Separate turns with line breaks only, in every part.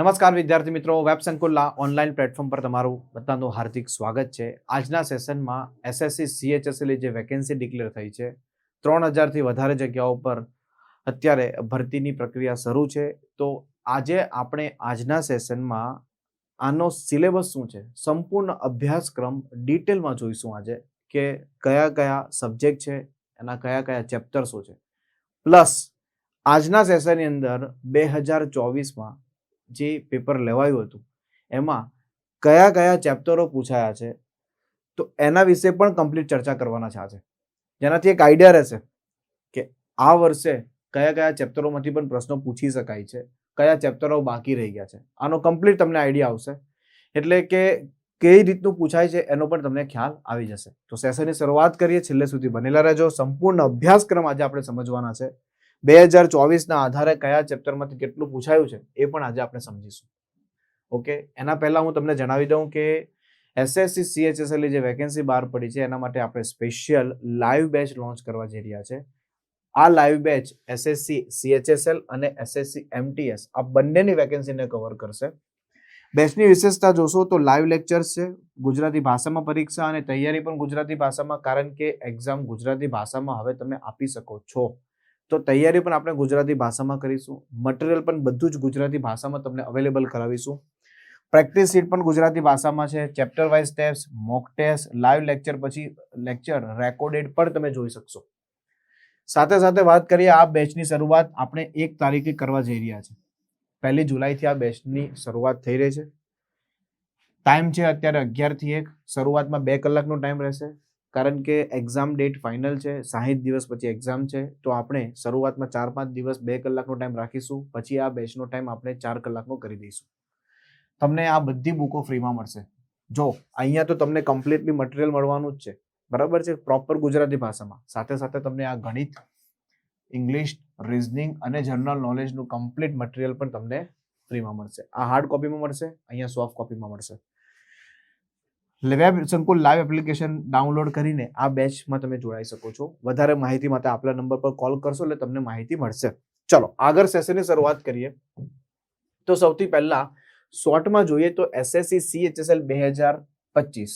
નમસ્કાર વિદ્યાર્થી મિત્રો વેબ સંકુલના ઓનલાઈન પ્લેટફોર્મ પર તમારું બધાનું હાર્દિક સ્વાગત છે. આજના સેશનમાં એસએસસી સીએચએસએલની જે વેકેન્સી ડિક્લેર થઈ છે, ત્રણ હજારથી વધારે જગ્યાઓ પર અત્યારે ભરતીની પ્રક્રિયા શરૂ છે. તો આજે આપણે આજના સેશનમાં આનો સિલેબસ શું છે, સંપૂર્ણ અભ્યાસક્રમ ડિટેલમાં જોઈશું આજે, કે કયા કયા સબ્જેક્ટ છે, એના કયા કયા ચેપ્ટર્સો છે. પ્લસ આજના સેશનની અંદર બે હજાર ચોવીસમાં જે પેપર લેવાયું હતું, એમાં કયા કયા ચેપ્ટરો પૂછાયા છે, તો એના વિશે પણ કમ્પ્લીટ ચર્ચા કરવાના છે આજે. જેનાથી એક આઈડિયા રહેશે કે આ વર્ષે કયા કયા ચેપ્ટરોમાંથી પણ પ્રશ્નો પૂછી શકાય છે, કયા ચેપ્ટરો બાકી રહી ગયા છે. આનો કમ્પ્લીટ તમને આઈડિયા આવશે. એટલે કે કઈ રીતનું પૂછાય છે એનો પણ તમને ખ્યાલ આવી જશે. તો સેશનની શરૂઆત કરીએ, છેલ્લે સુધી બનેલા રહેજો. સંપૂર્ણ અભ્યાસક્રમ આજે આપણે સમજવાના છે. બે હજાર ચોવીસના આધારે કયા ચેપ્ટરમાંથી કેટલું પૂછાયું છે, એ પણ આજે આપણે સમજીશું. ઓકે? એના પહેલાં હું તમને જણાવી દઉં કે એસએસસી સીએચએસએલની જે વેકેન્સી બહાર પડી છે, એના માટે આપણે સ્પેશિયલ લાઈવ બેચ લોન્ચ કરવા જઈ રહ્યા છે. આ લાઈવ બેચ એસએસસી સીએચએસએલ અને એસએસસી એમટીએસ આ બંનેની વેકેન્સીને કવર કરશે. બેચની વિશેષતા જોશો તો લાઈવ લેક્ચર્સ છે, ગુજરાતી ભાષામાં પરીક્ષા અને તૈયારી પણ ગુજરાતી ભાષામાં, કારણ કે એક્ઝામ ગુજરાતી ભાષામાં હવે તમે આપી શકો છો. તો તૈયારી પણ આપણે ગુજરાતી ભાષામાં કરીશું. મટીરિયલ પણ બધું જ ગુજરાતી ભાષામાં તમને અવેલેબલ કરાવીશું. પ્રેક્ટિસ સીટ પણ ગુજરાતી ભાષામાં છે. Chapter wise test, mock test, live lecture પછી લેક્ચર, રેકોર્ડેડ પણ તમે જોઈ શકશો. સાથે સાથે વાત કરીએ આ બેચની શરૂઆત આપણે એક તારીખે કરવા જઈ રહ્યા છે. પહેલી જુલાઈથી આ બેચની શરૂઆત થઈ રહી છે. ટાઈમ છે અત્યારે અગિયારથી એક. શરૂઆતમાં બે કલાકનો ટાઈમ રહેશે. કારણ કે એક્ઝામ ડેટ ફાઇનલ છે, સાહીઠ દિવસ પછી એક્ઝામ છે, તો આપણે શરૂઆતમાં ચાર પાંચ દિવસ બે કલાકનો ટાઈમ રાખીશું, પછી આ બેચનો ટાઈમ આપણે ચાર કલાકનો કરી દઈશું. તમને આ બધી બુકો ફ્રીમાં મળશે. જો, અહીંયા તો તમને કમ્પ્લીટલી મટીરિયલ મળવાનું જ છે. બરાબર છે? પ્રોપર ગુજરાતી ભાષામાં. સાથે સાથે તમને આ ગણિત ઇંગ્લિશ રિઝનિંગ અને જનરલ નોલેજનું કમ્પ્લીટ મટીરિયલ પણ તમને ફ્રીમાં મળશે. આ હાર્ડ કોપીમાં મળશે, અહીંયા સોફ્ટ કોપીમાં મળશે. વેબ સંકુલ લાઈવ એપ્લિકેશન ડાઉનલોડ કરીને આ બેચમાં તમે જોડાઈ શકો છો. વધારે માહિતી માટે આપણા નંબર પર કોલ કરશો એટલે તમને માહિતી મળશે. ચલો, આગળ સેશનની શરૂઆત કરીએ. તો સૌથી પહેલા શોર્ટમાં જોઈએ તો એસએસસી સીએચએસએલ બે હજાર પચીસ.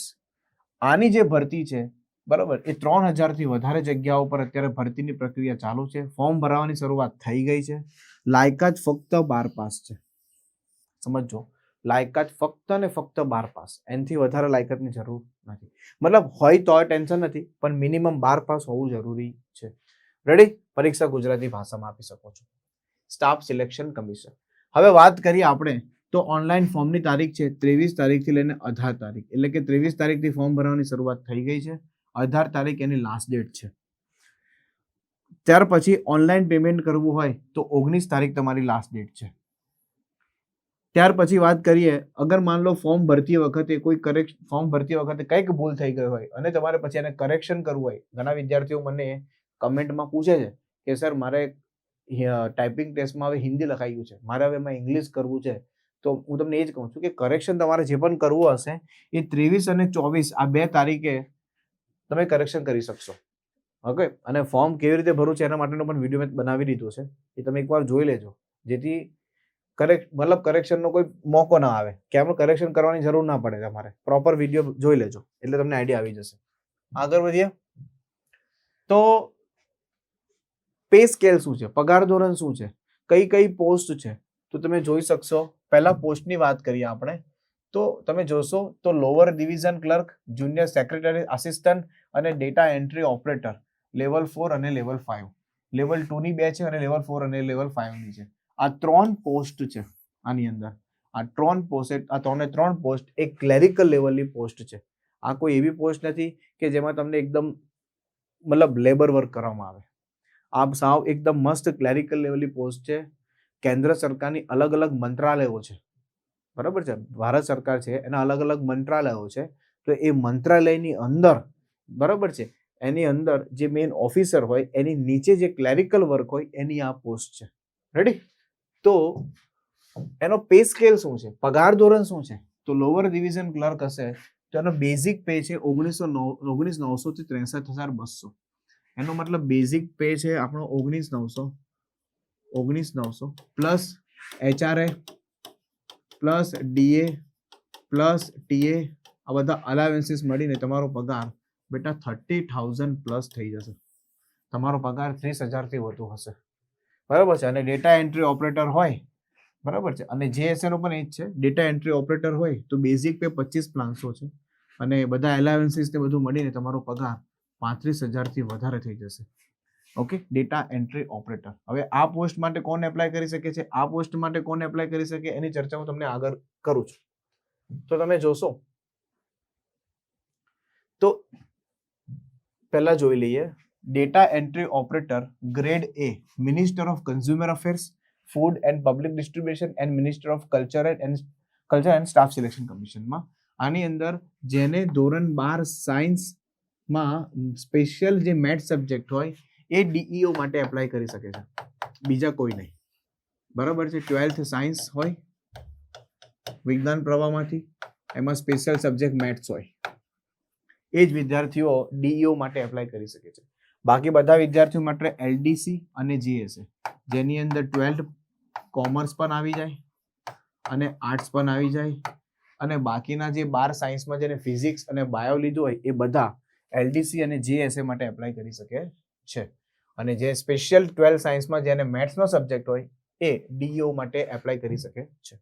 આની જે ભરતી છે, બરાબર, એ ત્રણ હજારથી વધારે જગ્યાઓ પર અત્યારે ભરતીની પ્રક્રિયા ચાલુ છે. ફોર્મ ભરાવાની શરૂઆત થઈ ગઈ છે. લાયકાત ફક્ત બાર પાસ છે. સમજો લાયકાત ફક્ત ને ફક્ત બાર પાસ. એનાથી વધારે લાયકાતની જરૂર નથી. મતલબ હોય તો ટેન્શન નથી, પણ મિનિમમ બાર પાસ હોવું જરૂરી છે. રેડી પરીક્ષા ગુજરાતી ભાષામાં આપી શકો છો. સ્ટાફ સિલેક્શન કમિશન હવે વાત કરીએ આપણે, તો ઓનલાઈન ફોર્મની તારીખ છે, ત્રેવીસ તારીખથી લઈને અઢાર તારીખ. એટલે કે ત્રેવીસ તારીખથી ફોર્મ ભરવાની શરૂઆત થઈ ગઈ છે. અઢાર તારીખ એની લાસ્ટ ડેટ છે. ત્યાર પછી ઓનલાઈન પેમેન્ટ કરવું હોય, તો ઓગણીસ તારીખ તમારી લાસ્ટ ડેટ છે. ત્યાર પછી વાત કરીએ, અગર માન લો ફોર્મ ભરતી વખતે કોઈ કરેક્ટ ફોર્મ ભરતી વખતે કંઈક ભૂલ થઈ ગઈ હોય અને તમારે પછી એને કરેક્શન કરવું હોય, ઘણા વિદ્યાર્થીઓ મને કમેન્ટમાં પૂછે છે કે, સર, મારે ટાઈપિંગ ટેસ્ટમાં હવે હિન્દી લખાયું છે. મારે હવે એમાં ઇંગ્લિશ કરવું છે. તો હું તમને એ જ કહું છું કે કરેક્શન તમારે જે પણ કરવું હશે, એ ત્રેવીસ અને ચોવીસ આ બે તારીખે તમે કરેક્શન કરી શકશો. ઓકે? અને ફોર્મ કેવી રીતે ભરવું છે એના માટેનો પણ વીડિયો મેં બનાવી દીધો છે. એ તમે એકવાર જોઈ લેજો. જેથી કરેક્ટ મતલબ કરેક્શનનો કોઈ મોકો ના આવે. કે આપણે કરેક્શન કરવાની જરૂર ના પડે તમારે. પ્રોપર વીડિયો જોઈ લેજો. એટલે તમને આઈડિયા આવી જશે. આગળ વધીએ. તો પે સ્કેલ શું છે? પગાર ધોરણ શું છે? કઈ કઈ પોસ્ટ છે? તો તમે જોઈ શકશો. પહેલા પોસ્ટની વાત કરીએ આપણે. તો તમે જોશો, તો lower division clerk junior secretary assistant અને data entry operator level four અને લેવલ ફાઇવ લેવલ ટુની બે છે અને લેવલ ફોર અને લેવલ ફાઇવની છે. આ ત્રણ પોસ્ટ છે આની અંદર. આ ત્રણ પોસ્ટ આ ત્રણે ત્રણ પોસ્ટ એક ક્લેરિકલ લેવલની પોસ્ટ છે. આ કોઈ એવી પોસ્ટ નથી કે જેમાં તમને એકદમ મતલબ લેબર વર્ક કરવામાં આવે. આ સાવ એકદમ મસ્ત ક્લેરિકલ લેવલની પોસ્ટ છે. કેન્દ્ર સરકારની અલગ અલગ મંત્રાલયો છે. બરાબર છે? ભારત સરકાર છે, એના અલગ અલગ મંત્રાલયો છે. તો એ મંત્રાલયની અંદર, બરાબર છે? એની અંદર જે મેઇન ઓફિસર હોય, એની નીચે જે ક્લેરિકલ વર્ક હોય, એની આ પોસ્ટ છે. રેડી તો એનો પે સ્કેલ શું છે? પગાર ધોરણ શું છે? તો લોઅર ડિવિઝન ક્લર્ક હશે, તો એનો બેઝિક પે છે ઓગણીસો નવ, ઓગણીસ નવસો થી ત્રેસઠ હજાર બસો. એનો મતલબ બેઝિક પે છે આપણો ઓગણીસ નવસો ઓગણીસ નવસો plus HRA plus DA plus TA આ બધા અલાવન્સીસ મળીને તમારો પગાર બેટા થર્ટી થાઉઝન્ડ પ્લસ થઈ જશે. તમારો પગાર ત્રીસ હજારથી વધુ હશે. બરાબર છે? અને ડેટા એન્ટ્રી ઓપરેટર હોય, બરાબર છે? અને જેએસએનો પણ એ જ છે. ડેટા એન્ટ્રી ઓપરેટર હોય તો બેઝિક પે પચીસ પ્લાન્સો છે. અને બધા એલાયન્સીસ ને બધું મળીને તમારો પગાર પાંત્રીસ હજારથી વધારે થઈ જશે. ઓકે ડેટા એન્ટ્રી ઓપરેટર હવે આ પોસ્ટ માટે કોણ એપ્લાય કરી શકે છે? આ પોસ્ટ માટે કોણ એપ્લાય કરી શકે? એની ચર્ચા હું તમને આગળ કરું છું. તો તમે જોશો. તો પહેલા જોઈ લઈએ. Data entry operator grade A minister of consumer affairs food and public distribution and minister of culture and culture and staff selection કમિશનમાં આની અંદર જેને ધોરણ બાર સાયન્સમાં સ્પેશિયલ જે મેથ્સ સબ્જેક્ટ હોય, એ ડીઈઓ માટે એપ્લાય કરી શકે છે. બીજા કોઈ નહીં. બરાબર છે? ટ્વેલ્થ સાયન્સ હોય, વિજ્ઞાન પ્રવાહમાંથી, એમાં સ્પેશિયલ સબ્જેક્ટ મેથ્સ હોય. એ જ વિદ્યાર્થીઓ ડીઈઓ માટે એપ્લાય કરી શકે છે. બાકી બધા વિદ્યાર્થીઓ માટે એલડીસી અને જીએસએ. જેની અંદર ટ્વેલ્થ કોમર્સ પણ આવી જાય અને આર્ટ્સ પણ આવી જાય. અને બાકીના જે બાર સાયન્સમાં જેને ફિઝિક્સ અને બાયો લીધું હોય એ બધા એલડીસી અને જીએસએ માટે એપ્લાય કરી શકે છે. અને જે સ્પેશિયલ ટ્વેલ્થ સાયન્સમાં જેને મેથ્સનો સબ્જેક્ટ હોય એ ડીઓ માટે એપ્લાય કરી શકે છે.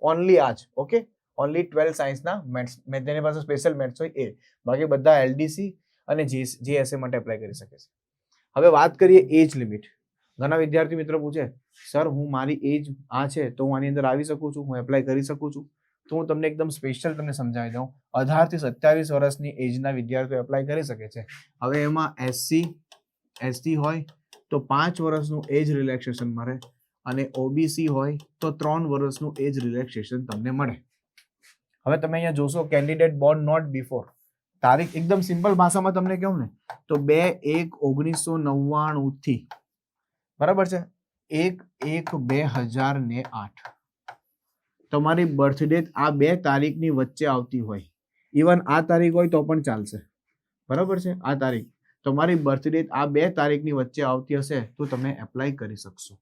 ઓનલી આ જ ઓકે? ઓનલી ટ્વેલ્થ સાયન્સના મેથ્સ તેની પાસે સ્પેશિયલ મેથ્સ હોય એ. બાકી બધા એલડીસી અને જીએસએ માટે એપ્લાય કરી શકે છે. હવે વાત કરીએ એજ લિમિટ ઘણા વિદ્યાર્થી મિત્રો પૂછે, સર, હું મારી એજ આ છે, તો હું આની અંદર આવી શકું છું? હું એપ્લાય કરી શકું છું? તો હું તમને એકદમ સ્પેશિયલ તમને સમજાવી દઉં. અઢારથી સત્યાવીસ વર્ષની એજના વિદ્યાર્થીઓ એપ્લાય કરી શકે છે. હવે એમાં એસસી એસટી હોય, તો પાંચ વર્ષનું એજ રિલેક્સેશન મળે અને ઓબીસી હોય, તો ત્રણ વર્ષનું એજ રિલેક્સેશન તમને મળે. હવે તમે અહીંયા જોશો કેન્ડિડેટ બોર્ન નોટ બિફોર તારીખ એકદમ સિમ્પલ ભાષામાં તમને કહું ને, તો બે એક ઓગણીસો નવ્વાણું થી, બરાબર છે? એક એક બે હજાર ને આઠ. તમારી બર્થડેટ આ બે તારીખની વચ્ચે આવતી હોય. ઇવન આ તારીખ હોય તો પણ ચાલશે. બરાબર છે? આ તારીખ. તમારી બર્થડેટ આ બે તારીખની વચ્ચે આવતી હશે તો તમે એપ્લાય કરી શકશો.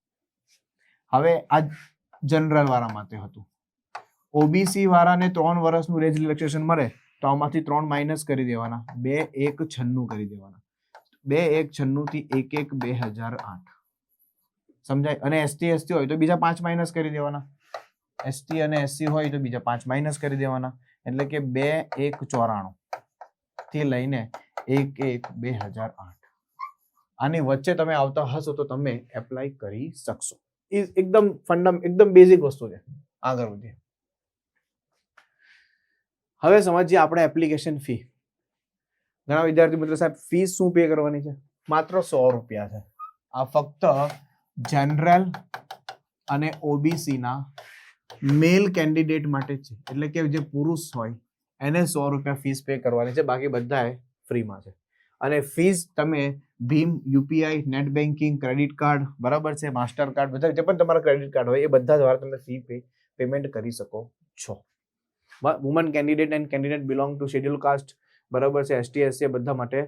હવે આ જનરલ વાળા માટે હતું. ઓબીસી વાળાને ત્રણ વર્ષનું રેજ રિલેક્સેશન મળે. તો આમાંથી ત્રણ માઇનસ કરી દેવાના. બે એક છન્નું કરી દેવાના. બે એક છન્નું થી એક એક બે હજાર આઠ. સમજાય? અને એસટી એસટી હોય તો બીજા પાંચ માઇનસ કરી દેવાના. એસટી અને એસસી હોય તો બીજા પાંચ માઇનસ કરી દેવાના. એટલે કે બે એક ચોરાણું થી લઈને એક એક બે હજાર આઠ. આની વચ્ચે તમે આવતા હશો તો તમે એપ્લાય કરી શકશો. એ એકદમ ફંડમ એકદમ બેઝિક વસ્તુ છે. આગળ વધીએ. હવે સમજીએ આપણે એપ્લિકેશન ફી ઘણા વિદ્યાર્થી મિત્રો સાહેબ ફી શું પે કરવાની છે? માત્ર સો રૂપિયા છે. આ ફક્ત જનરલ અને ઓબીસીના મેલ કેન્ડિડેટ માટે છે. એટલે કે જે પુરુષ હોય, એને સો રૂપિયા ફીસ પે કરવાની છે. બાકી બધાએ ફ્રીમાં છે. અને ફીસ તમે Bhim UPI net banking credit card બરાબર છે માસ્ટર કાર્ડ બધા જે પણ તમારા ક્રેડિટ કાર્ડ હોય, એ બધા દ્વારા તમે ફી પે પેમેન્ટ કરી શકો છો. Woman candidate and candidate belong to schedule caste બરાબર છે એસટી એસસી બધા માટે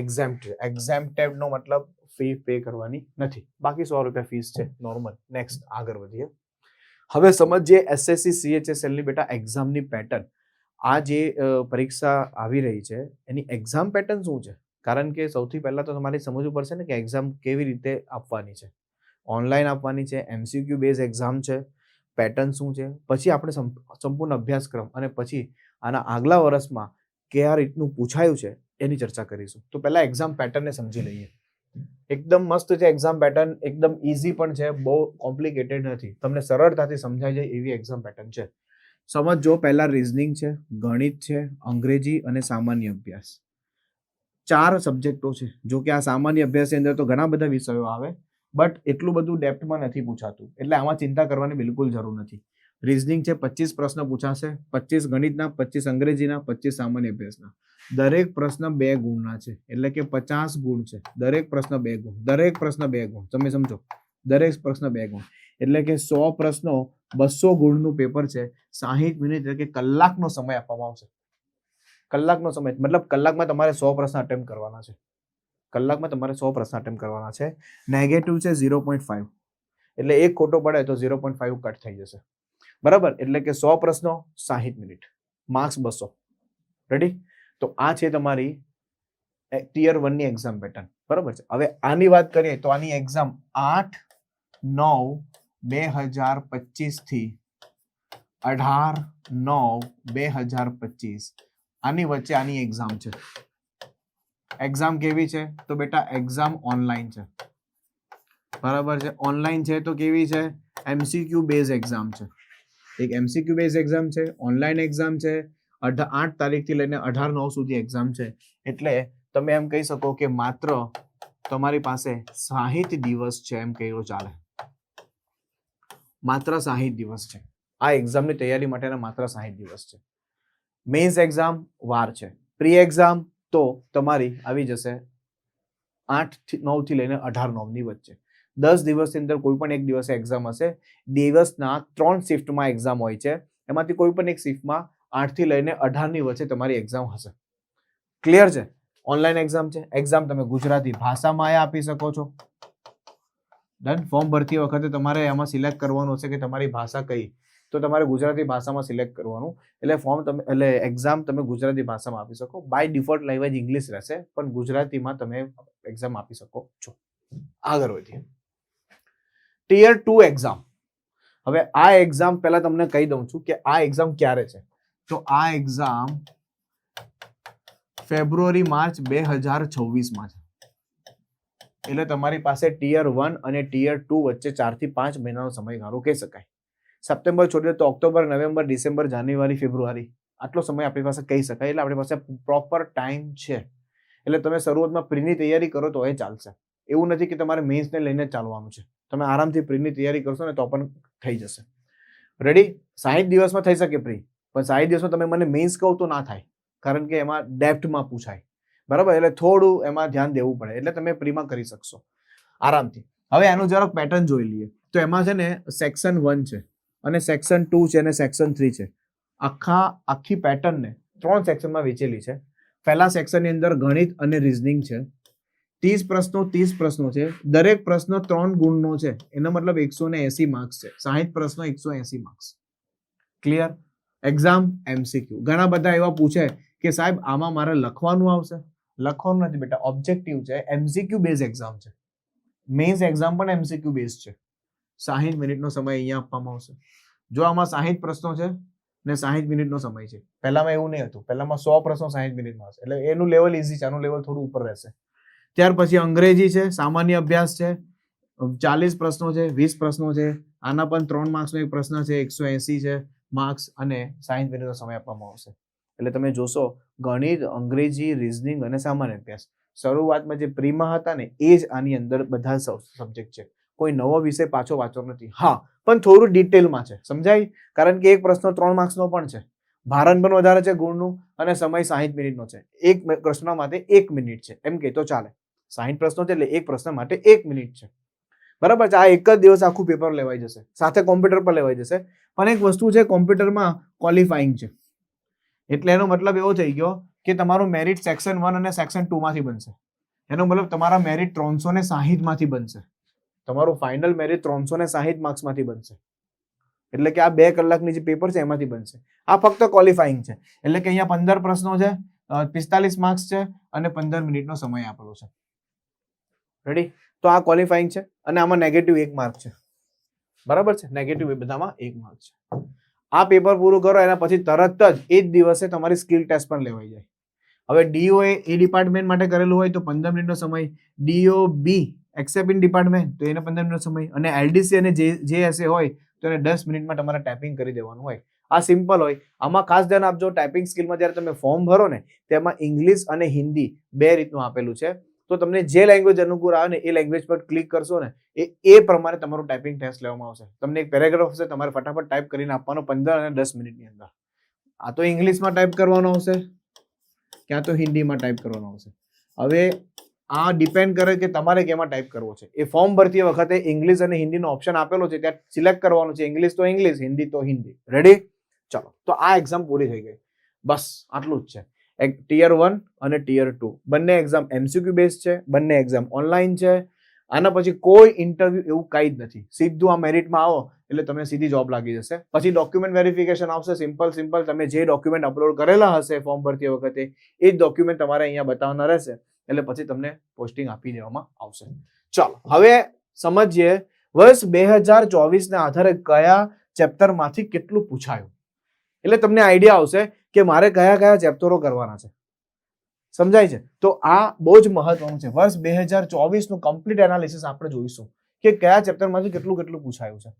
એક્ઝામ્પ્ટ એક્ઝામ્પ્ટેડનો મતલબ ફી પે કરવાની નથી. બાકી સો રૂપિયા ફીસ છે. નોર્મલ નેક્સ્ટ આગળ વધીએ. હવે સમજીએ એસએસસી સીએચએસએલની બેટા એક્ઝામની પેટર્ન આ જે પરીક્ષા આવી રહી છે એની એક્ઝામ પેટર્ન શું છે? કારણ કે સૌથી પહેલાં તો તમારે સમજવું પડશે ને કે એક્ઝામ કેવી રીતે આપવાની છે. ઓનલાઈન આપવાની છે એમસીક્યુ બેઝ એક્ઝામ છે. પેટર્ન શું છે? પછી આપણે સંપૂર્ણ અભ્યાસક્રમ અને પછી આના આગલા વર્ષમાં કયા રીતનું પૂછાયું છે, એની ચર્ચા કરીશું. તો પહેલાં એક્ઝામ પેટર્નને સમજી લઈએ. એકદમ મસ્ત છે એક્ઝામ પેટર્ન એકદમ ઇઝી પણ છે, બહુ કોમ્પ્લિકેટેડ નથી. તમને સરળતાથી સમજાઈ જાય એવી એક્ઝામ પેટર્ન છે. સમજો પહેલા રિઝનિંગ છે, ગણિત છે, અંગ્રેજી અને સામાન્ય અભ્યાસ. ચાર સબ્જેક્ટો છે. જો કે આ સામાન્ય અભ્યાસની અંદર તો ઘણા બધા વિષયો આવે. બટ એટલું બધું ડેપ્થમાં નથી પૂછાતું. એટલે આમાં ચિંતા કરવાની બિલકુલ જરૂર નથી. રિઝનિંગ છે પચીસ પ્રશ્ન પૂછાશે. પચીસ ગણિતના પચીસ અંગ્રેજીના પચીસ સામાન્ય અભ્યાસના. દરેક પ્રશ્ન બે ગુણના છે. એટલે કે પચાસ ગુણ છે. દરેક પ્રશ્ન બે ગુણ. દરેક પ્રશ્ન બે ગુણ. તમે સમજો. દરેક પ્રશ્ન બે ગુણ. એટલે કે સો પ્રશ્નો બસો ગુણનું પેપર છે. સાહીઠ મિનિટ એટલે કે કલાકનો સમય આપવામાં આવશે. કલાકનો સમય. મતલબ કલાકમાં તમારે સો પ્રશ્ન અટેમ્પ કરવાના છે. કલાકમાં તમારે સો પ્રશ્ન અટેમ્પ કરવાના છે. નેગેટિવ છે ઝીરો પોઈન્ટ ફાઈવ એટલે એક ખોટો પડે તો ઝીરો પોઈન્ટ ફાઈવ કટ થઈ જશે. બરાબર? એટલે કે સો પ્રશ્નો સાહીઠ મિનિટ. માર્ક્સ બસો. રેડી તો આ છે તમારી ટીયર વનની એક્ઝામ પેટર્ન બરાબર છે? હવે આની વાત કરીએ તો આની એક્ઝામ આઠ, નવ, બે હજાર પચીસથી અઢાર, નવ, બે હજાર પચીસ. આની વચ્ચે આની એક્ઝામ છે. એક્ઝામ કેવી છે? તો બેટા એક્ઝામ ઓનલાઈન છે. બરાબર છે? ઓનલાઈન છે તો કેવી છે? એમસીક્યુ બેઝ એક્ઝામ છે. એક એમસીક્યુ બેઝ એક્ઝામ છે ઓનલાઈન એક્ઝામ છે, અઢા, આઠ તારીખથી લઈને અઢાર નવ સુધી એક્ઝામ છે. એટલે તમે એમ કહી શકો કે માત્ર તમારી પાસે સાહીઠ દિવસ છે એમ કહ્યું ચાલે. માત્ર સાહીઠ દિવસ છે. આ એક્ઝામની તૈયારી માટેના માત્ર સાહીઠ દિવસ છે. મેન્સ એક્ઝામ વાર છે. પ્રી એક્ઝામ તો તમારી આવી જશે આઠથી નવથી લઈને અઢાર નવની વચ્ચે. દસ દિવસની અંદર કોઈ પણ એક દિવસે એક્ઝામ હશે. દિવસના ત્રણ શિફ્ટમાં એક્ઝામ હોય છે. એમાંથી કોઈ પણ એક શિફ્ટમાં આઠથી લઈને અઢારની વચ્ચે તમારી એક્ઝામ હશે. ક્લિયર છે? ઓનલાઈન એક્ઝામ છે. એક્ઝામ તમે ગુજરાતી ભાષામાં આપી શકો છો. ડન ફોર્મ ભરતી વખતે તમારે એમાં સિલેક્ટ કરવાનું હશે કે તમારી ભાષા કઈ. તો તમારે ગુજરાતી ભાષામાં સિલેક્ટ કરવાનું. એટલે ફોર્મ તમે, એટલે એક્ઝામ તમે ગુજરાતી ભાષામાં આપી શકો. બાય ડિફોલ્ટ લેંગ્વેજ ઇંગ્લિશ રહેશે, પણ ગુજરાતીમાં તમે એક્ઝામ આપી શકો છો. આગળ વધીએ. ટીયર ટુ એક્ઝામ હવે આ એક્ઝામ પહેલા તમને કહી દઉં છું કે આ એક્ઝામ ક્યારે છે. તો આ એક્ઝામ ફેબ્રુઆરી માર્ચ બે હજાર છવ્વીસમાં છે. એટલે તમારી પાસે ટીયર વન અને ટીયર ટુ વચ્ચે ચારથી પાંચ મહિનાનો સમયગાળો કહી શકાય. સપ્ટેમ્બર છોડીએ તો October, November, December, January, February. આટલો સમય આપણી પાસે કહી શકાય. એટલે આપણી પાસે પ્રોપર ટાઈમ છે. એટલે તમે શરૂઆતમાં પ્રીની તૈયારી કરો તો એ ચાલશે. એવું નથી કે તમારે મેઇન્સને લઈને ચાલવાનું છે. તમે આરામથી પ્રીની તૈયારી કરશો ને તો પણ થઈ જશે. રેડી સાહીઠ દિવસમાં થઈ શકે પ્રી પણ સાહીઠ દિવસમાં તમે મને મેઇન્સ કહો તો ના થાય. કારણ કે એમાં ડેપ્થમાં પૂછાય. બરાબર? એટલે થોડું એમાં ધ્યાન દેવું પડે. એટલે તમે પ્રીમાં કરી શકશો. આરામથી. હવે એનું જરાક પેટર્ન જોઈ લઈએ. તો એમાં છે ને સેક્શન વન છે. અને સેક્શન ટુ છે અને સેક્શન થ્રી છે. આખા, આખી પેટર્નને ત્રણ સેક્શનમાં વેચેલી છે. પહેલા સેક્શનની અંદર ગણિત અને રિઝનિંગ છે. ત્રીસ પ્રશ્નો ત્રીસ પ્રશ્નો છે. દરેક પ્રશ્ન ત્રણ ગુણનો છે. એનો મતલબ એકસો ને એસી માર્ક્સ છે. સાહીઠ પ્રશ્નો, એકસો એસી માર્ક્સ ક્લિયર એક્ઝામ એમસીક્યુ ઘણા બધા એવા પૂછે કે સાહેબ, આમાં મારે લખવાનું આવશે? લખવાનું નથી બેટા. ઓબ્જેક્ટિવ છે. એમસીક્યુ બેઝ એક્ઝામ છે. મેન્સ એક્ઝામ પણ એમસીક્યુ બેઝ છે. સાહીઠ મિનિટનો સમય અહીંયા આપવામાં આવશે. જો આમાં સાહીઠ પ્રશ્નો છે ને સાહીઠ મિનિટનો સમય છે. પહેલામાં એવું નહીં હતું. પહેલામાં સો પ્રશ્નો સાહીઠ મિનિટમાં હશે. એટલે એનું લેવલ ઇઝી છે. આનું લેવલ થોડું ઉપર રહેશે. ત્યાર પછી અંગ્રેજી છે, સામાન્ય અભ્યાસ છે, ચાલીસ પ્રશ્નો છે, વીસ પ્રશ્નો છે, આના પણ ત્રણ માર્ક્સનો એક પ્રશ્ન છે, એકસો એસી છે માર્ક્સ અને સાહીઠ મિનિટનો સમય આપવામાં આવશે. એટલે તમે જોશો, ગણિત, અંગ્રેજી રિઝનિંગ અને સામાન્ય અભ્યાસ. શરૂઆતમાં જે પ્રીમાં હતા ને, એ જ આની અંદર બધા સબ્જેક્ટ છે. કોઈ નવો વિષય પાછો વાંચો નથી. હા, પણ થોડું ડિટેલમાં છે, સમજાય? કારણ કે એક પ્રશ્ન ત્રણ માર્ક્સનો પણ છે. ભારણ પણ વધારે છે ગુણનું અને સમય સાહીઠ મિનિટનો છે. એક પ્રશ્ન માટે એક મિનિટ છે. એમ કે તો ચાલે. સાહીઠ પ્રશ્નો છે એટલે એક પ્રશ્ન માટે એક મિનિટ છે. બરાબર છે? આ એક જ દિવસ આખું પેપર લેવાઈ જશે. સાથે કોમ્પ્યુટર પર લેવાઈ જશે. પણ એક વસ્તુ છે કોમ્પ્યુટરમાં ક્વોલિફાઈંગ છે. એટલે એનો મતલબ એવો થઈ ગયો કે તમારું મેરિટ સેક્શન વન અને સેક્શન ટુમાંથી બનશે. એનો મતલબ તમારા મેરિટ ત્રણસો ને સાહીઠમાંથી બનશે. તમારું ફાઇનલ મેરિટ ત્રણસો ને સાહીઠ માર્ક્સમાંથી બનશે. એટલે કે આ બે કલાકની જે પેપર છે એમાંથી બનશે. આ ફક્ત ક્વોલિફાઈંગ છે. એટલે કે અહીંયા પંદર પ્રશ્નો છે પિસ્તાલીસ માર્ક્સ છે અને પંદર મિનિટનો સમય આપેલો છે. રેડી તો આ ક્વોલિફાઈંગ છે અને આમાં નેગેટિવ એક માર્ક છે. બરાબર છે? નેગેટિવ એ બધામાં એક માર્ક છે. આ પેપર પૂરું કરો, એના પછી તરત જ એ જ દિવસે તમારી સ્કિલ ટેસ્ટ પણ લેવાઈ જાય. હવે ડીઓ એ ડિપાર્ટમેન્ટ માટે કરેલું હોય તો પંદર મિનિટનો સમય. D O B except in department તો એને પંદર મિનિટનો સમય. અને એલડીસી અને જે જે એસે હોય, તો એને દસ મિનિટમાં તમારે ટાઈપિંગ કરી દેવાનું હોય. આ સિમ્પલ હોય. આમાં ખાસ ધ્યાન આપજો ટાઈપિંગ સ્કિલમાં જ્યારે તમે ફોર્મ ભરો ને, તેમાં ઇંગ્લિશ અને હિન્દી બે રીતનું આપેલું છે. તો તમને જે લેંગ્વેજ અનુકૂળ આવે ને, એ લેંગ્વેજ પર ક્લિક કરશો ને, એ એ પ્રમાણે તમારું ટાઈપિંગ ટેસ્ટ લેવામાં આવશે. તમને એક પેરેગ્રાફ હશે તમારે ફટાફટ ટાઈપ કરીને આપવાનો પંદર અને દસ મિનિટની અંદર. આ તો ઇંગ્લિશમાં ટાઈપ કરવાનો આવશે, ક્યાં તો હિન્દીમાં ટાઈપ કરવાનો આવશે. હવે આ ડિપેન્ડ કરે કે તમારે કેમાં ટાઈપ કરવો છે. એ ફોર્મ ભરતી વખતે ઇંગ્લિશ અને હિન્દીનો ઓપ્શન આપેલો છે, ત્યાં સિલેક્ટ કરવાનું છે ઇંગ્લિશ તો ઇંગ્લિશ હિન્દી તો હિન્દી રેડી ચલો, તો આ એક્ઝામ પૂરી થઈ ગઈ. બસ, આટલું જ છે. ટીયર વન અને ટીયર ટુ બંને એક્ઝામ એમસીક્યુ બેઝ છે, બંને એક્ઝામ ઓનલાઈન છે. આના પછી કોઈ ઇન્ટરવ્યુ એવું કંઈ જ નથી. સીધું આ મેરિટમાં આવો, એટલે તમને સીધી જોબ લાગી જશે. પછી ડોક્યુમેન્ટ વેરિફિકેશન આવશે સિમ્પલ સિમ્પલ તમે જે ડોક્યુમેન્ટ અપલોડ કરેલા હશે ફોર્મ ભરતી વખતે, એ જ ડોક્યુમેન્ટ તમારે અહીંયા બતાવવાના રહેશે. એટલે પછી તમને પોસ્ટિંગ આપી દેવામાં આવશે. ચાલો, હવે સમજીએ, વર્ષ બે હજાર ચોવીસના આધારે કયા ચેપ્ટરમાંથી કેટલું પૂછાયું? એટલે તમને આઈડિયા આવશે કે મારે કયા કયા ચેપ્ટરો કરવાના છે. સમજાય છે? તો આ બહુ જ મહત્વનું છે. વર્ષ બે હજાર ચોવીસનું કમ્પ્લીટ એનાલિસિસ આપણે જોઈશું કે કયા ચેપ્ટરમાંથી કેટલું કેટલું પૂછાયું છે.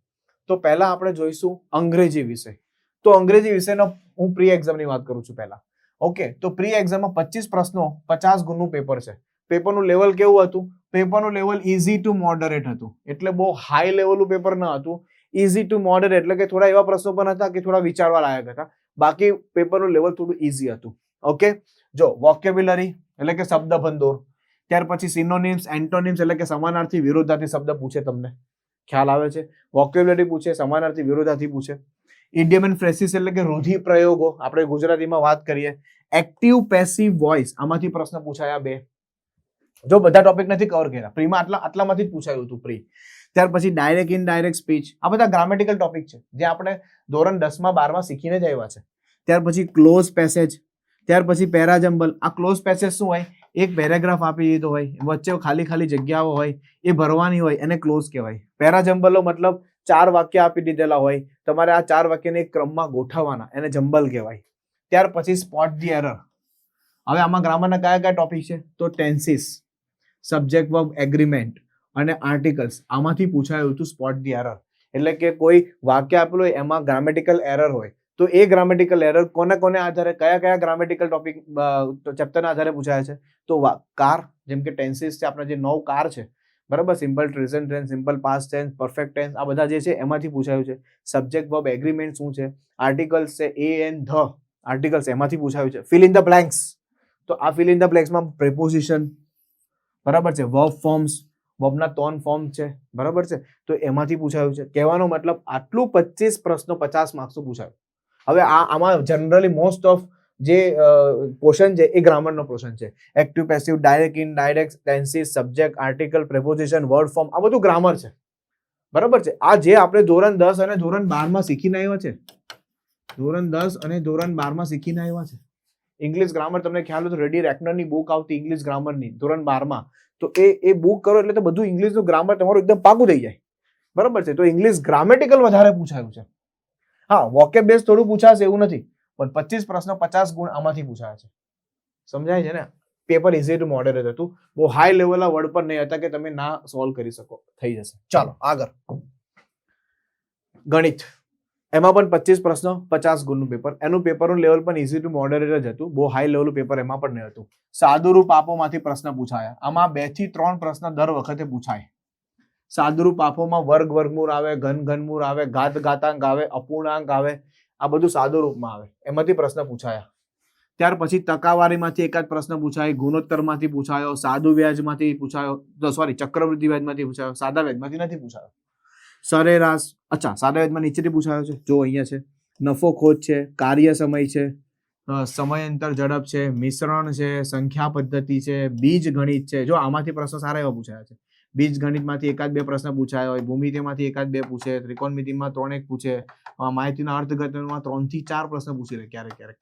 તો પહેલા આપણે જોઈશું અંગ્રેજી વિષય. તો અંગ્રેજી વિષયનો હું પ્રી એક્ઝામની વાત કરું છું પહેલા. ઓકે તો પ્રી એક્ઝામમાં પચીસ પ્રશ્નો, પચાસ ગુણનું પેપર છે. પેપરનું લેવલ કેવું હતું? પેપરનું લેવલ ઇઝી ટુ મોડરેટ હતું. એટલે બહુ હાઈ લેવલનું પેપર ન હતું. ઇઝી ટુ મોડરેટ એટલે કે થોડા એવા પ્રશ્નો પણ હતા કે થોડા વિચારવા લાયક હતા. બાકી પેપરનું લેવલ થોડું ઇઝી હતું. ઓકે જો વોકેબ્યુલરી એટલે કે શબ્દ ભંડોર ત્યાર પછી સિનોનિમ્સ એન્ટોનિમ્સ એટલે કે સમાનાર્થી વિરોધાર્થી શબ્દ પૂછે તમને. ખ્યાલ આવે છે? વોકેબ્યુલરી પૂછે, સમાનાર્થી વિરોધાર્થી પૂછે. ઇડિયમ એન્ડ ફ્રેસિસ એટલે કે રૂઢિ પ્રયોગો. આપણે ગુજરાતીમાં વાત કરીએ. એક્ટિવ પેસિવ વોઇસ આમાંથી પ્રશ્ન પૂછાયા બે. જો બધા ટોપિક નથી કવર કર્યા. પ્રીમાં આટલા આટલામાંથી જ પૂછાયું હતું પ્રી. ત્યાર પછી ડાયરેક્ટ ઇન ડાયરેક્ટ સ્પીચ આ બધા ગ્રામેટિકલ ટોપિક છે. જે આપણે ધોરણ દસમાં બારમાં શીખીને જ આવ્યા છે. ત્યાર પછી ક્લોઝ પેસેજ ત્યાર પછી પેરાજમ્બલ આ ક્લોઝ પેસેજ શું હોય? એક પેરેગ્રાફ આપી દીધો હોય. વચ્ચે ખાલી ખાલી જગ્યાઓ હોય. એ ભરવાની હોય. એને ક્લોઝ કહેવાય. પેરાજમ્બલો મતલબ ચાર વાક્ય આપી દીધેલા હોય, તમારે આ ચાર વાક્યને ક્રમમાં ગોઠવવાના, એને જમ્બલ કહેવાય. ત્યાર પછી સ્પોટ ધી એરર હવે આમાં ગ્રામરના કયા કયા ટોપિક છે? તો ટેન્સીસ સબ્જેક્ટ વર્બ એગ્રીમેન્ટ અને આર્ટિકલ્સ આમાંથી પૂછાયું હતું સ્પોટ ધી એરર એટલે કે કોઈ વાક્ય આપેલું હોય, એમાં ગ્રામેટિકલ એરર હોય, તો એ ગ્રામેટિકલ એરર કોને કોને આધારે કયા કયા ગ્રામેટિકલ ટોપિક ચેપ્ટરના આધારે પૂછાય છે? તો કાર જેમ કે ટેન્સીસ છે, આપણે જે નવ કાર છે બરાબર? Simple present tense simple past tense perfect tense આ બધા જે છે એમાંથી પૂછાયું છે. સબ્જેક્ટ વર્બ એગ્રીમેન્ટ શું છે? આર્ટિકલ્સ છે એ એન ધ આર્ટિકલ્સ એમાંથી પૂછાયું છે. ફિલ ઇન ધ બ્લેન્ક્સ તો આ ફિલ ઇન ધ બ્લેન્ક્સમાં પ્રિપોઝિશન બરાબર છે? વર્બ ફોર્મ્સ વર્બના ત્રણ ફોર્મ છે. બરાબર છે? તો એમાંથી પૂછાયું છે. કહેવાનો મતલબ આટલું પચીસ પ્રશ્નો પચાસ માર્ક્સનું પૂછાયું. હવે આ આમાં જનરલી મોસ્ટ ઓફ જે પોર્શન છે, એ ગ્રામરનો પોર્શન છે. Active passive direct indirect tenses subject article preposition word form આ બધું ગ્રામર છે. બરાબર છે? આ જે આપણે ધોરણ દસ અને ધોરણ બારમાં શીખીને આવ્યા છે. ધોરણ દસ અને ધોરણ બારમાં શીખીને આવ્યા છે. ઇંગ્લિશ ગ્રામર તમને ખ્યાલ હોય તો રેડી રેકનરની બુક આવતી ઇંગ્લિશ ગ્રામરની ધોરણ બારમાં. તો એ એ બુક કરો એટલે તો બધું ઇંગ્લિશનું ગ્રામર તમારું એકદમ પાકું થઈ જાય. બરાબર છે? તો ઇંગ્લિશ ગ્રામેટિકલ વધારે પૂછાયું છે. હા વોકે બેઝ થોડું પૂછાશે એવું નથી. પણ પચીસ પ્રશ્નો પચાસ ગુણ આમાંથી પૂછાયા છે. સમજાય છે ને? પેપર ઇઝી ટુ મોડરેટ હતું. બહુ હાઈ લેવલના વર્ડ પર નહીં હતા કે તમે ના સોલ્વ કરી શકો. થઈ જશે. ચાલો, આગળ. ગણિત. એમાં પણ પચીસ પ્રશ્નો પચાસ ગુણનું પેપર એનું પેપરનું લેવલ પણ ઇઝી ટુ મોડરેટ જ હતું. બહુ હાઈ લેવલનું પેપર એમાં પણ નહીં હતું. સાદુરૂપ આપોમાંથી પ્રશ્ન પૂછાયા. આમાં બેથી ત્રણ પ્રશ્ન દર વખતે પૂછાય. સાદુરૂપ આપોમાં વર્ગ, વર્ગમૂળ આવે, ઘન, ઘનમૂળ આવે, ઘાત, ઘાતાંક આવે, અપૂર્ણાંક આવે આ બધું સાદુરૂપમાં આવે. એમાંથી પ્રશ્ન પૂછાયા. ત્યાર પછી ટકાવારીમાંથી એકાદ પ્રશ્ન પૂછાય, ગુણોત્તરમાંથી પૂછાયો, સાદુ વ્યાજમાંથી પૂછાયો સોરી ચક્રવૃદ્ધિ વ્યાજમાંથી પૂછાયો, સાદા વ્યાજમાંથી નથી પૂછાયો. સરેરાશ, અચ્છા, સાદા વ્યાજમાં નીચેથી પૂછાયો છે. જો અહીંયા છે, નફો ખોજ છે, કાર્ય સમય છે સમયાંતર ઝડપ છે, મિશ્રણ છે, સંખ્યા પદ્ધતિ છે, બીજ ગણિત છે. જો આમાંથી પ્રશ્નો સારા એવા પૂછાયા છે. બીજ ગણિતમાંથી એકાદ બે પ્રશ્ન પૂછાયા હોય, ભૂમિતિમાંથી એકાદ બે પૂછે, ત્રિકોણમિતિમાં ત્રણેક પૂછે માહિતીના અર્થઘટનમાં ત્રણથી ચાર પ્રશ્ન પૂછી લે ક્યારેક ક્યારેક.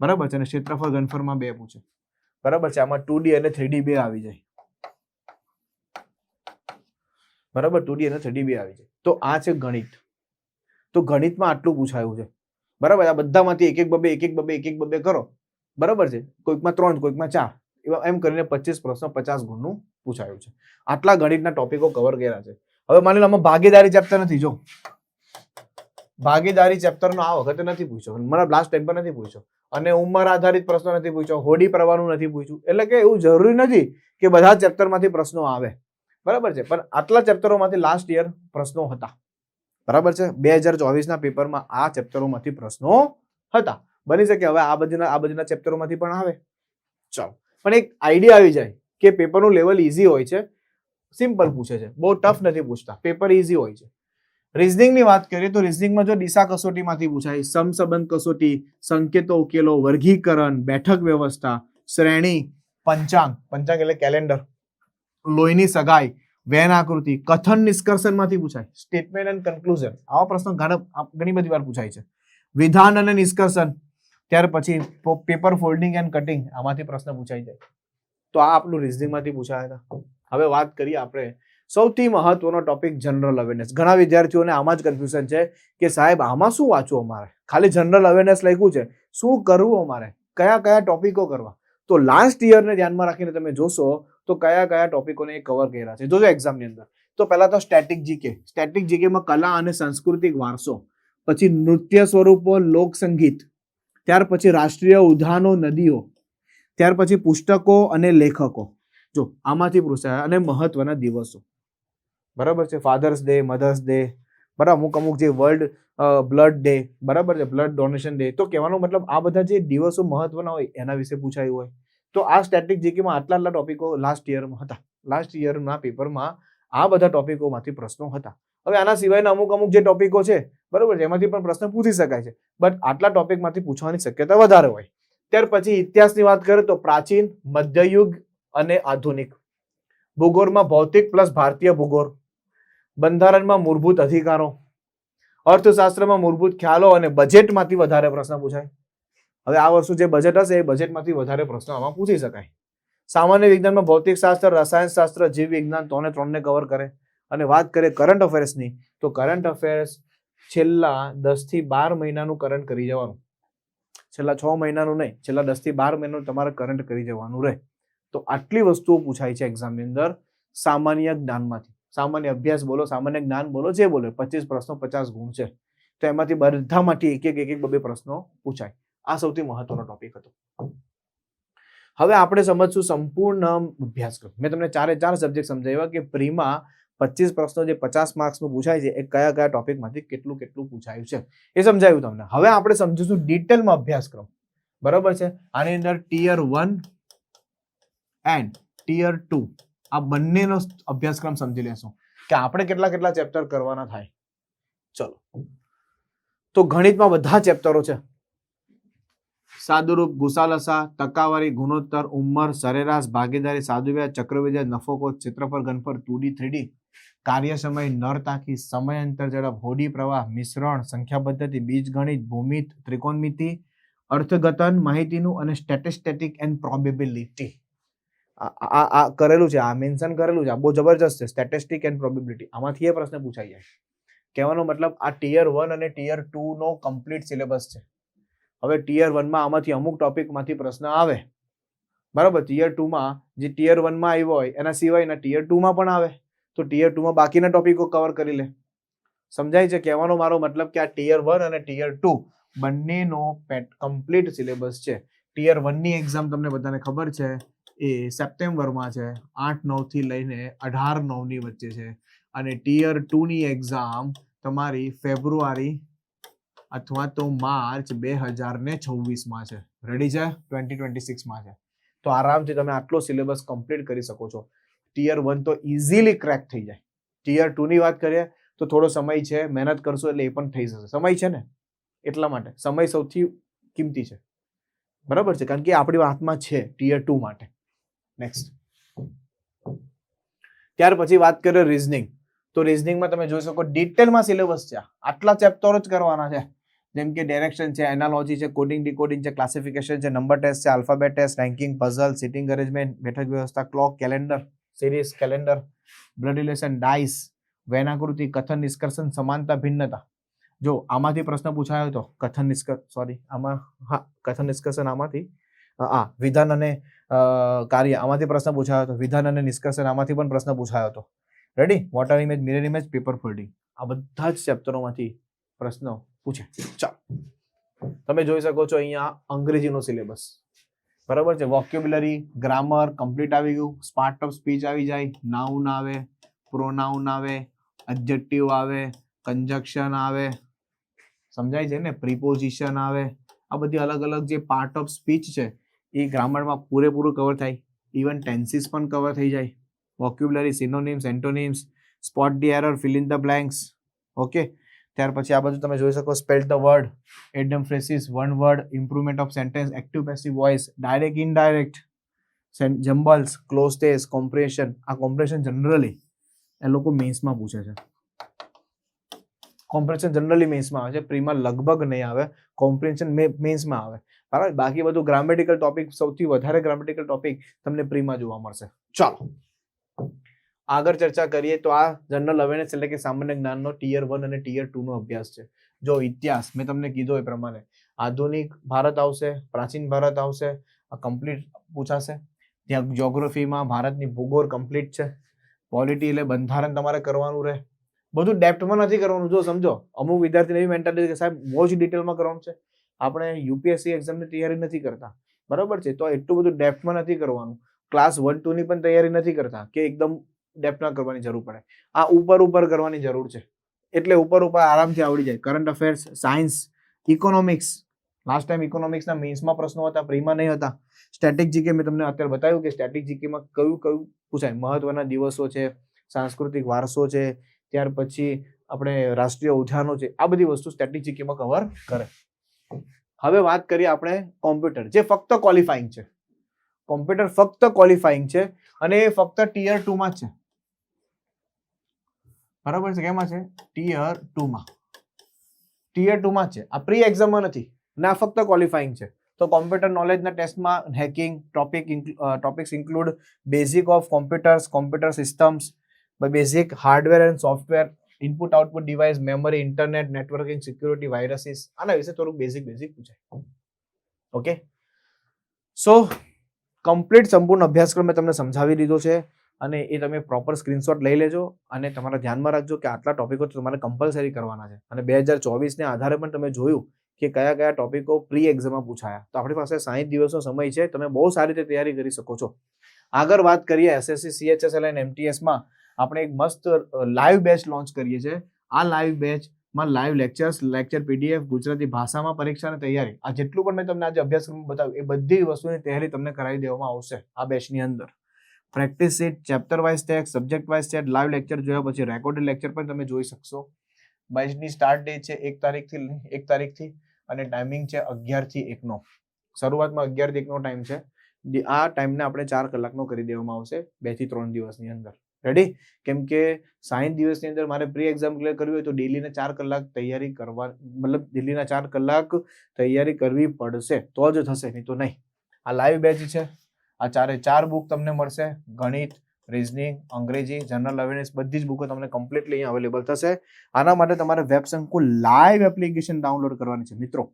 બરાબર છે? અને ક્ષેત્રફળ ઘનફળમાં બે પૂછે. બરાબર છે? આમાં ટુ અને થ્રી બે આવી જાય. બરાબર? ટુ અને થ્રી બે આવી જાય. તો આ છે ગણિત. તો ગણિતમાં આટલું પૂછાયું છે. બરાબર? આ બધામાંથી એક એક બબે, એક એક બબે, એક એક બબે કરો. બરાબર છે? કોઈકમાં ત્રણ, કોઈકમાં ચાર. એવા એમ કરીને પચીસ પ્રશ્નો પચાસ ગુણનું પૂછાયું છે. આટલા ગણિતના ટોપિકો કવર કર્યા છે. હવે માની લો આમાં ભાગીદારી ચેપ્ટર નથી, જો. ભાગીદારી ચેપ્ટરનો આ વખતે નથી પૂછ્યો. મને લાસ્ટ ટાઈમ પર નથી પૂછ્યો. અને ઉંમર આધારિત પ્રશ્નો નથી પૂછ્યો. હોડી પ્રવાહનું નથી પૂછ્યું. એટલે કે એવું જરૂરી નથી કે બધા ચેપ્ટરમાંથી પ્રશ્નો આવે. બરાબર છે? પણ આટલા ચેપ્ટરોમાંથી લાસ્ટ યર પ્રશ્નો હતા. બરાબર છે? બે હજાર ચોવીસના પેપરમાં આ ચેપ્ટરોમાંથી પ્રશ્નો હતા. બની શકે હવે આ બધીના આ બધીના ચેપ્ટરોમાંથી પણ આવે. ચાલો. પણ એક આઈડિયા આવી જાય. કે પેપરનું લેવલ ઇઝી હોય છે? સિમ્પલ પૂછે છે. બહુ ટફ નથી પૂછતા. પેપર ઇઝી હોય છે. રિઝનિંગની વાત કરીએ તો રિઝનિંગમાં જો દિશા કસોટીમાંથી પૂછાય, સમસંબંધ કસોટી, સંકેતો, ઉકેલો, વર્ગીકરણ, બેઠક વ્યવસ્થા, શ્રેણી, પંચાંગ. પંચાંગ એટલે કેલેન્ડર લોહીની સગાઈ, વેન આકૃતિ, કથન નિષ્કર્ષણમાંથી પૂછાય. સ્ટેટમેન્ટ એન્ડ કન્ક્લુઝન આવા પ્રશ્નો ઘણા ઘણી બધી વાર પૂછાય છે. વિધાન અને નિષ્કર્ષણ. ત્યાર પછી પેપર ફોલ્ડિંગ એન્ડ કટિંગ આમાંથી પ્રશ્ન પૂછાઈ જાય. તો આ આપણું રિઝનિંગમાંથી પૂછાયા હતા હવે વાત કરીએ આપણે સૌથી મહત્વનો ટોપિક જનરલ અવેરનેસ ઘણા વિદ્યાર્થીઓને આમાં જ કન્ફ્યુઝન છે કે સાહેબ, આમાં શું વાંચવું અમારે? ખાલી જનરલ અવેરનેસ લખ્યું છે. શું કરવું અમારે? કયા કયા ટોપિકો કરવા? તો લાસ્ટ યરને ધ્યાનમાં રાખીને તમે જોશો તો કયા કયા ટોપિકોને કવર કર્યા છે. જોજો એક્ઝામની અંદર. તો પહેલા તો સ્ટેટિક જીકે સ્ટેટિક જીકેમાં કલા અને સાંસ્કૃતિક વારસો, પછી નૃત્ય સ્વરૂપો લોક સંગીત ત્યાર પછી રાષ્ટ્રીય ઉદ્યાનો, નદીઓ ત્યાર પછી પુસ્તકો અને લેખકો. જો, આમાંથી પૂછાય અને મહત્વના દિવસો. બરાબર છે? ફાધર્સ ડે મધર્સ ડે બરાબર? અમુક અમુક જે વર્લ્ડ બ્લડ ડે બરાબર છે? બ્લડ ડોનેશન ડે તો કહેવાનો મતલબ આ બધા જે દિવસો મહત્વના હોય, એના વિશે પૂછાયું હોય. તો આ સ્ટેટિક જીકેમાં આટલા આટલા ટોપિકો લાસ્ટ યરમાં હતા. લાસ્ટ યરના પેપરમાં આ બધા ટોપિકોમાંથી પ્રશ્નો હતા. હવે આના સિવાયના અમુક અમુક જે ટોપિકો છે, બરાબર છે? એમાંથી પણ પ્રશ્ન પૂછી શકાય છે. બટ આટલા ટોપિકમાંથી પૂછવાની શક્યતા વધારે હોય. ત્યાર પછી ઇતિહાસની વાત કરીએ તો પ્રાચીન, મધ્યયુગ અને આધુનિક. ભૂગોળમાં ભૌતિક પ્લસ ભારતીય ભૂગોળ. બંધારણમાં મૂળભૂત અધિકારો. અર્થશાસ્ત્રમાં મૂળભૂત ખ્યાલો અને બજેટમાંથી વધારે પ્રશ્ન પૂછાય. હવે આ વર્ષનું જે બજેટ હશે, એ બજેટમાંથી વધારે પ્રશ્નો આમાં પૂછી શકાય. સામાન્ય વિજ્ઞાનમાં ભૌતિક શાસ્ત્ર રસાયણશાસ્ત્ર જીવ વિજ્ઞાન ત્રણે ત્રણને કવર કરે. અને વાત કરીએ કરંટ અફેર્સની તો કરંટ અફેર્સ છેલ્લા દસથી બાર મહિનાનું કરંટ કરી જવાનું. છેલ્લા છ મહિનાનું નહીં, છેલ્લા દસથી બાર મહિનાનું તમારે કરંટ કરી જવાનું રહે. તો આટલી વસ્તુઓ પૂછાય છે એક્ઝામની અંદર સામાન્ય જ્ઞાનમાંથી. સામાન્ય અભ્યાસ બોલો, સામાન્ય જ્ઞાન બોલો, જે બોલો, પચીસ પ્રશ્નો પચાસ ગુણ છે. તો એમાંથી બધામાંથી એક એક એક એક બે પ્રશ્નો પૂછાય. આ સૌથી મહત્વનો ટોપિક હતો. હવે આપણે સમજશું સંપૂર્ણ અભ્યાસક્રમ. મેં તમને ચારે ચાર સબ્જેક્ટ સમજાવ્યા કે પ્રીમાં પચીસ પ્રશ્નો જે પચાસ માર્ક્સનું પૂછાય છે, એ કયા કયા ટોપિકમાંથી કેટલું કેટલું પૂછાયું છે? એ સમજાયું તમને. હવે આપણે સમજીશું ડિટેલમાં અભ્યાસક્રમ. બરોબર છે? આની અંદર tier one and tier two. આ બંનેનો અભ્યાસક્રમ સમજી લેશું. કે આપણે કેટલા કેટલા ચેપ્ટર કરવાના થાય. ચલો. તો ગણિતમાં બધા ચેપ્ટરો છે. સાદુરૂપ ગુસાલસા, ટકાવારી, ગુણોત્તર, ઉંમર, સરેરાશ, ભાગીદારી, સાદુવ્યાજ ચક્રવ્યાજ નફોકો ચિત્રફળ ઘનફળ, ટુ ડી, થ્રી ડી. કાર્ય સમય નર તાકી સમય અંતર ઝડપ હોડી પ્રવાહ, મિશ્રણ સંખ્યા પદ્ધતિ બીજગણિત, ભૂમિત, ત્રિકોણમિતિ, અર્થઘટન, માહિતીનું અને સ્ટેટિસ્ટેટિક એન્ડ પ્રોબેબિલિટી આ આ કરેલું છે, આ મેન્શન કરેલું છે, આ બહુ જબરજસ્ત છે સ્ટેટિસ્ટિક એન્ડ પ્રોબેબિલિટી આમાંથી એ પ્રશ્ન પૂછાઈ જાય. કહેવાનો મતલબ આ ટિયર વન અને ટિયર ટુ નો કમ્પ્લીટ સિલેબસ છે. હવે ટિયર વનમાં આમાંથી અમુક ટોપિકમાંથી પ્રશ્ન આવે. બરાબર ટિયર ટુમાં જે ટિયર વનમાં આવ્યો હોય, એના સિવાયના ટિયર ટુમાં પણ આવે. તો ટિયર ટુમાં બાકીના ટોપિકો કવર કરી લે. સમજાય છે? કહેવાનો મારો મતલબ કે આ ટીયર વન અને ટીયર ટુ બંનેનો કમ્પ્લીટ સિલેબસ છે. ટિયર વનની એક્ઝામ તમને બધાને ખબર છે, એ સપ્ટેમ્બરમાં છે. આઠ નવથી લઈને અઢાર નવની વચ્ચે છે. અને ટીયર ટુની એક્ઝામ તમારી ફેબ્રુઆરી અથવા તો માર્ચ બે હજાર ને છવ્વીસમાં છે. રેડી છે? ટ્વેન્ટી ટ્વેન્ટી સિક્સમાં છે. તો આરામથી તમે આટલો સિલેબસ કમ્પ્લીટ કરી શકો છો. ટિયર વન તો ઇઝીલી ક્રેક થઈ જાય. ટિયર ટુની વાત કરીએ તો થોડો સમય છે, મહેનત કરશો એટલે એ પણ થઈ જશે. સમય છે ને? એટલા માટે. સમય સૌથી કિંમતી છે. બરાબર છે? કારણ કે આપણી હાથમાં છે ટીયર ટુ માટે. નેક્સ્ટ ત્યાર પછી વાત કરીએ રિઝનિંગ તો રિઝનિંગમાં તમે જોઈ શકો ડિટેલમાં સિલેબસ છે. આટલા ચેપ્ટરો જ કરવાના છે. જેમ કે ડાયરેક્શન છે એનાલોજી છે કોડિંગ ડીકોડિંગ છે ક્લાસિફિકેશન છે નંબર ટેસ્ટ છે alphabet test ranking puzzle sitting arrangement બેઠક વ્યવસ્થા clock calendar series calendar blood relation dice વેનાકૃતિ, કથન, નિષ્કર્ષણ, સમાનતા, ભિન્નતા. જો આમાંથી પ્રશ્ન પૂછાયો હતો કથન નિષ્કર્ષ સોરી આમાં, હા, કથન, નિષ્કર્ષણ આમાંથી આ, વિધાન અને કાર્ય આમાંથી પ્રશ્ન પૂછાયો હતો વિધાન અને નિષ્કર્ષણ આમાંથી પણ પ્રશ્ન પૂછાયો હતો ready water image mirror image paper folding આ બધા જ ચેપ્ટરોમાંથી પ્રશ્નો પૂછે. ચાલો. તમે જોઈ શકો છો અહીંયા અંગ્રેજીનો સિલેબસ બરાબર છે? વોક્યુબ્યુલરી ગ્રામર કમ્પ્લીટ આવી ગયું. સ્પાર્ટ ઓફ સ્પીચ આવી જાય. નાઉન આવે પ્રોનાઉન આવે એડજેક્ટિવ આવે કંજક્શન આવે. સમજાય છે ને? પ્રિપોઝિશન આવે. આ બધી અલગ અલગ જે પાર્ટ ઓફ સ્પીચ છે, એ ગ્રામરમાં પૂરેપૂરું કવર થાય. ઇવન ટેન્સીસ પણ કવર થઈ જાય. Vocabulary synonyms antonyms spot the error fill the blanks okay ત્યાર પછી આ બાજુ તમે જોઈ શકો spell the word idioms phrases one word improvement of sentence active passive voice direct indirect jumbles cloze test comprehension આ કોમ્પ્રેશન જનરલી એ લોકો મેન્સમાં પૂછે છે. કોમ્પ્રેશન જનરલી મેન્સમાં આવે છે પ્રીમાં લગભગ નહીં આવે કોમ્પ્રિહેન્શન મેન્સમાં આવે. બરાબર? બાકી બધું ગ્રામેટિકલ ટોપિક સૌથી વધારે ગ્રામેટિકલ ટોપિક તમને પ્રીમાં જોવા મળશે. ચાલો. આગળ ચર્ચા કરીએ તો આ જનરલ અવેરનેસ એટલે કે સામાન્ય જ્ઞાનનો ટીયર વન અને ટીયર ટુ નો અભ્યાસ છે. જો ઇતિહાસ, મેં તમને કીધો એ પ્રમાણે, આધુનિક ભારત આવશે, પ્રાચીન ભારત આવશે, આ કમ્પ્લીટ પૂછાશે. ત્યાં જ્યોગ્રાફીમાં ભારતની ભૂગોળ કમ્પ્લીટ છે. પોલિટી એટલે બંધારણ તમારે કરવાનું રહે. બધું ડેપ્થમાં નથી કરવાનું, જો સમજો. અમુક વિદ્યાર્થીને એવી મેન્ટાલિટી કે સાહેબ, બહુ જ ડિટેલમાં કરવાનું છે. આપણે યુપીએસસી એક્ઝામની તૈયારી નથી કરતા. બરાબર છે? તો એટલું બધું ડેપ્થમાં નથી કરવાનું. ક્લાસ વન ટુની પણ તૈયારી નથી કરતા. કે એકદમ ડેપ્થમાં કરવાની જરૂર પડે. આ ઉપર ઉપર કરવાની જરૂર છે. એટલે ઉપર ઉપર આરામથી આવડી જાય. Current affairs science economics last time ઇકોનોમિક્સના મેન્સમાં પ્રશ્નો હતા પ્રીમાં નહીં હતા. સ્ટેટિક જીકે મેં તમને અત્યારે બતાવ્યું કે સ્ટેટિક જીકેમાં કયું કયું પૂછાય? મહત્વના દિવસો છે, સાંસ્કૃતિક વારસો છે, ત્યાર પછી આપણે રાષ્ટ્રીય ઉદ્યાનો છે. આ બધી વસ્તુ સ્ટેટિક જીકેમાં કવર કરે. હવે વાત કરીએ આપણે કોમ્પ્યુટર જે ફક્ત ક્વોલિફાઈંગ છે. કોમ્પ્યુટર ફક્ત ક્વોલિફાઈંગ છે અને એ ફક્ત ટીયર ટુમાં જ છે. બરાબર છે, કેમાં છે? ટીયર ટુમાં ટીયર ટુમાં છે. આ પ્રી એક્ઝામમાં નથી. ના, ફક્ત ક્વોલિફાઈંગ છે. તો કોમ્પ્યુટર નોલેજના ટેસ્ટમાં hacking topic topics include basic of computers computer systems basic hardware and software input output device memory internet networking security viruses આના વિશે થોડુંક બેઝિક બેઝિક પૂછાય. ઓકે સો કમ્પ્લીટ સંપૂર્ણ અભ્યાસક્રમ મેં તમને સમજાવી દીધો છે. અને એ તમે પ્રોપર સ્ક્રીનશોટ લઈ લેજો અને તમારા ધ્યાનમાં રાખજો કે આટલા ટોપિકો તમારે કમ્પલસરી કરવાના છે. અને બે હજાર ચોવીસને આધારે પણ તમે જોયું કે કયા કયા ટોપિકો પ્રી એક્ઝામમાં પૂછાયા. તો આપણી પાસે સાહીઠ દિવસનો સમય છે, તમે બહુ સારી રીતે તૈયારી કરી શકો છો. આગળ વાત કરીએ એસએસસી સીએચએસએલ એન્ડ એમટીએસમાં આપણે એક મસ્ત લાઈવ બેચ લોન્ચ કરીએ છીએ. આ live બેચમાં live lectures lecture PDF Gujarati ભાષામાં પરીક્ષાની તૈયારી. આ જેટલું પણ મેં તમને આજે અભ્યાસક્રમ બતાવ્યું, એ બધી વસ્તુની તૈયારી તમને કરાવી દેવામાં આવશે આ બેચની અંદર. Practice sheet chapter wise tests subject wise TET live lecture જોયા પછી રેકોર્ડેડ લેક્ચર પણ તમે જોઈ શકશો. બેચની સ્ટાર્ટ ડેટ છે એક તારીખથી એક તારીખથી અને ટાઈમિંગ છે અગિયારથી એકનો. શરૂઆતમાં અગિયારથી એકનો ટાઈમ છે. આ ટાઈમને આપણે ચાર કલાકનો કરી દેવામાં આવશે બેથી ત્રણ દિવસની અંદર. રેડી કેમ કે સાહીઠ દિવસની અંદર મારે પ્રી એક્ઝામ ક્લિયર કરવી હોય તો ડેલીના ચાર કલાક તૈયારી કરવા, મતલબ ડેલીના ચાર કલાક તૈયારી કરવી પડશે. તો જ થશે, નહીં તો નહીં. આ લાઈવ બેચ છે. આ ચારે ચાર બુક તમને મળશે. ગણિત રિઝનિંગ અંગ્રેજી જનરલ અવેરનેસ બધી જ બુકો તમને કમ્પ્લીટલી અહીંયા અવેલેબલ થશે. આના માટે તમારે વેબ સંકુલ લાઈવ એપ્લિકેશન ડાઉનલોડ કરવાની છે. મિત્રો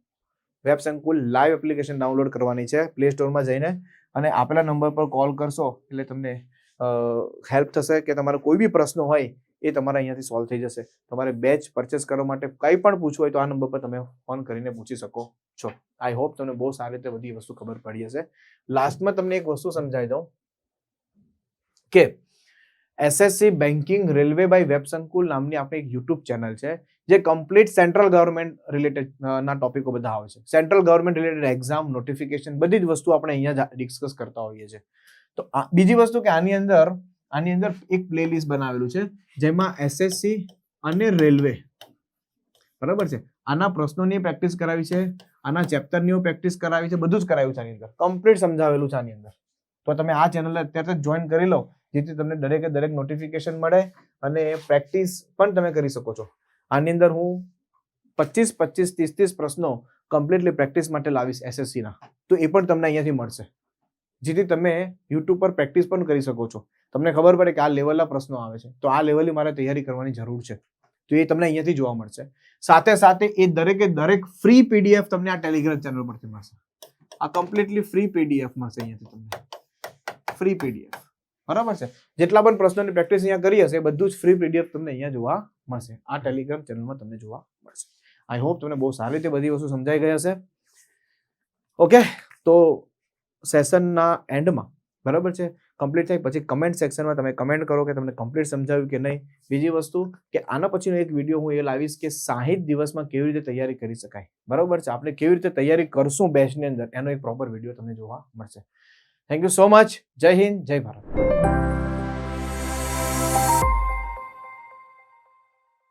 વેબ સંકુલ લાઈવ એપ્લિકેશન ડાઉનલોડ કરવાની છે પ્લે સ્ટોરમાં જઈને. અને આપેલા નંબર પર કોલ કરશો એટલે તમને હેલ્પ થશે કે તમારો કોઈ બી પ્રશ્ન હોય એ તમારા અહીંયાથી સોલ્વ થઈ જશે. તમારે બેચ પરચેસ કરવા માટે કંઈ પણ પૂછવું હોય તો આ નંબર પર તમે ફોન કરીને પૂછી શકો. છો. આઈ હોપ તમને બહુ સારી રીતે બધી વસ્તુ ખબર પડી હશે. લાસ્ટમાં તમને એક વસ્તુ સમજાવી દઉં કે SSC banking railway by web Sankul નામની આપણે એક યુટ્યુબ ચેનલ છે, જે કમ્પ્લીટ સેન્ટ્રલ ગવર્મેન્ટ રિલેટેડ ના ટોપિકો બધા આવે છે. Central government related exam notification બધી જ વસ્તુ આપણે અહીંયા ડિસ્કસ કરતા હોઈએ છીએ. તો બીજી વસ્તુ કે આની અંદર આની અંદર એક પ્લેલિસ્ટ બનાવેલું છે, જેમાં એસએસસી અને રેલવે બરાબર છે? આના પ્રશ્નોની પ્રેક્ટિસ કરાવી છે, આના ચેપ્ટરની પ્રેક્ટિસ કરાવી છે, બધું જ કરાવ્યું છે આની અંદર. કમ્પ્લીટ સમજાવેલું છે આની અંદર. તો તમે આ ચેનલ અત્યારે જોઈન કરી લો, જેથી તમને દરેકે દરેક નોટિફિકેશન મળે અને પ્રેક્ટિસ પણ તમે કરી શકો છો. આની અંદર હું પચીસ પચીસ, ત્રીસ ત્રીસ પ્રશ્નો કમ્પ્લીટલી પ્રેક્ટિસ માટે લાવીશ એસએસસીના તો એ પણ તમને અહીંયાથી મળશે. જેથી તમે યુટ્યુબ પર પ્રેક્ટિસ પણ કરી શકો છો. તમને ખબર પડે કે આ લેવલના પ્રશ્નો આવે છે. તો આ લેવલની મારે તૈયારી કરવાની જરૂર છે. તો એ તમને અહીંયાથી જોવા મળશે. સાથે સાથે એ દરેકે દરેક ફ્રી પીડીએફ તમને આ ટેલિગ્રામ ચેનલ પરથી મળશે. આ કમ્પ્લીટલી ફ્રી પીડીએફ મળશે અહીંયાથી તમને. ફ્રી પીડીએફ બરાબર છે? જેટલા પણ પ્રશ્નોની પ્રેક્ટિસ અહીંયા કરી હશે બધું જ ફ્રી પીડીએફ તમને અહીંયા જોવા મળશે. આ ટેલિગ્રામ ચેનલમાં તમને જોવા મળશે. આઈ હોપ તમને બહુ સારી રીતે બધી વસ્તુ સમજાઈ ગઈ હશે. ઓકે તો સેશનના એન્ડમાં બરાબર છે? કમ્પ્લીટ થાય, પછી કમેન્ટ સેક્શનમાં તમે કમેન્ટ કરો કે તમને કમ્પ્લીટ સમજાવ્યું કે નહીં. બીજી વસ્તુ કે આના પછીનો એક વીડિયો હું એ લાવીશ કે સાહીઠ દિવસમાં કેવી રીતે તૈયારી કરી શકાય. બરાબર છે? આપણે કેવી રીતે તૈયારી કરશું બેચની અંદર? એનો એક પ્રોપર વીડિયો તમને જોવા મળશે. થેન્ક યુ સો મચ જય હિન્દ, જય ભારત.